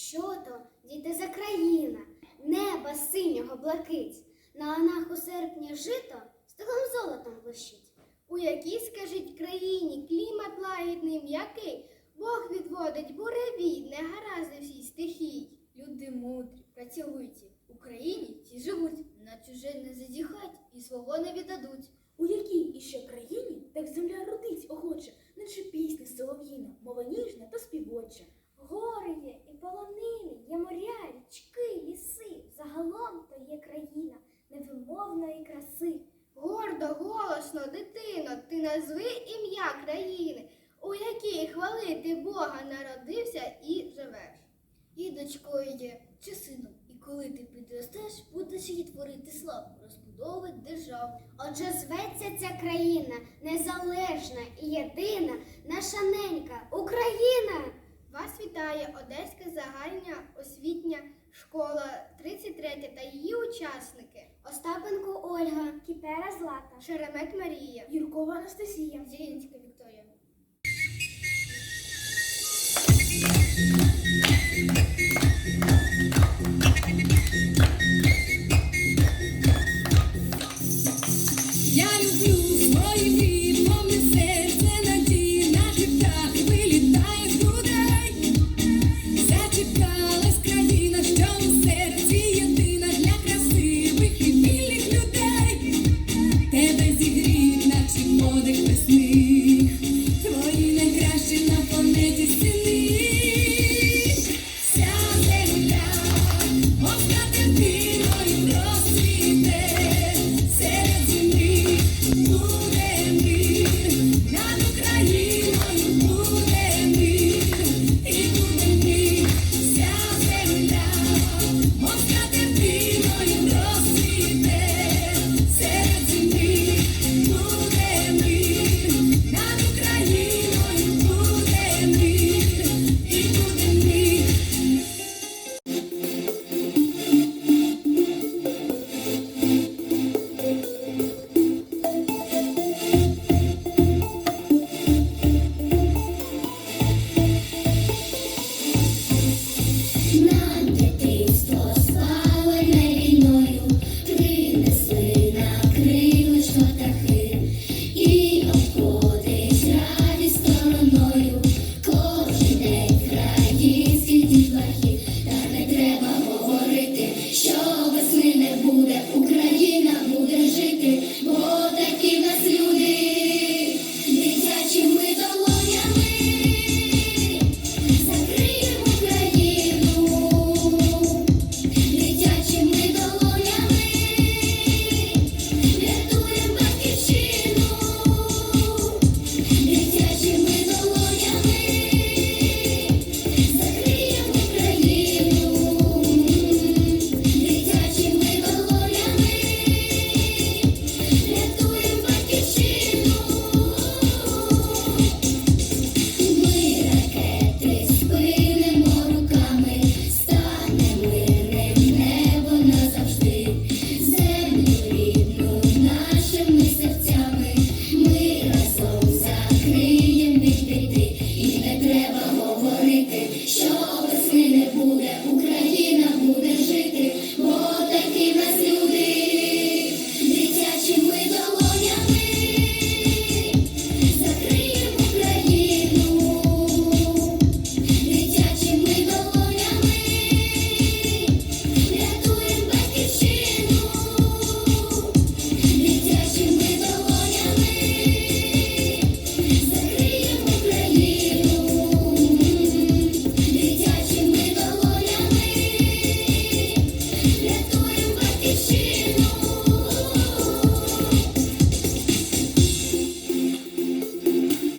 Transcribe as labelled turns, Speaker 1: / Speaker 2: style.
Speaker 1: Що то, діти за країна, неба синього блакить, на ланах у серпні жито стилом золотом блищить. У якій, скажіть, країні клімат лагідний м'який, Бог відводить буревій, негаразди всій стихій.
Speaker 2: Люди мудрі, працьовиті, Україні ті живуть, на чуже не зазіхать і свого не віддадуть.
Speaker 3: У якій іще країні так земля родить охоче, наче пісня солов'їна, мова ніжна та співоча.
Speaker 1: Гори є і полонини, є моря, річки, ліси. Загалом то є країна невимовної краси. Гордо, голосно, дитино, ти назви ім'я країни, у якій хвалити Бога народився і живеш.
Speaker 2: І дочкою є, чи сином, і коли ти підростеш, будеш її творити славу, розбудовувати державу.
Speaker 1: Отже, зветься ця країна незалежна і єдина, наша ненька Україна. Вітає Одеська загальна освітня школа 33 та її учасники. Остапенко Ольга, Кіпера Злата, Шеремет Марія,
Speaker 3: Юркова Анастасія.
Speaker 2: Зілінська Вікторія.
Speaker 4: наче подих весни,
Speaker 5: Що весни не буде,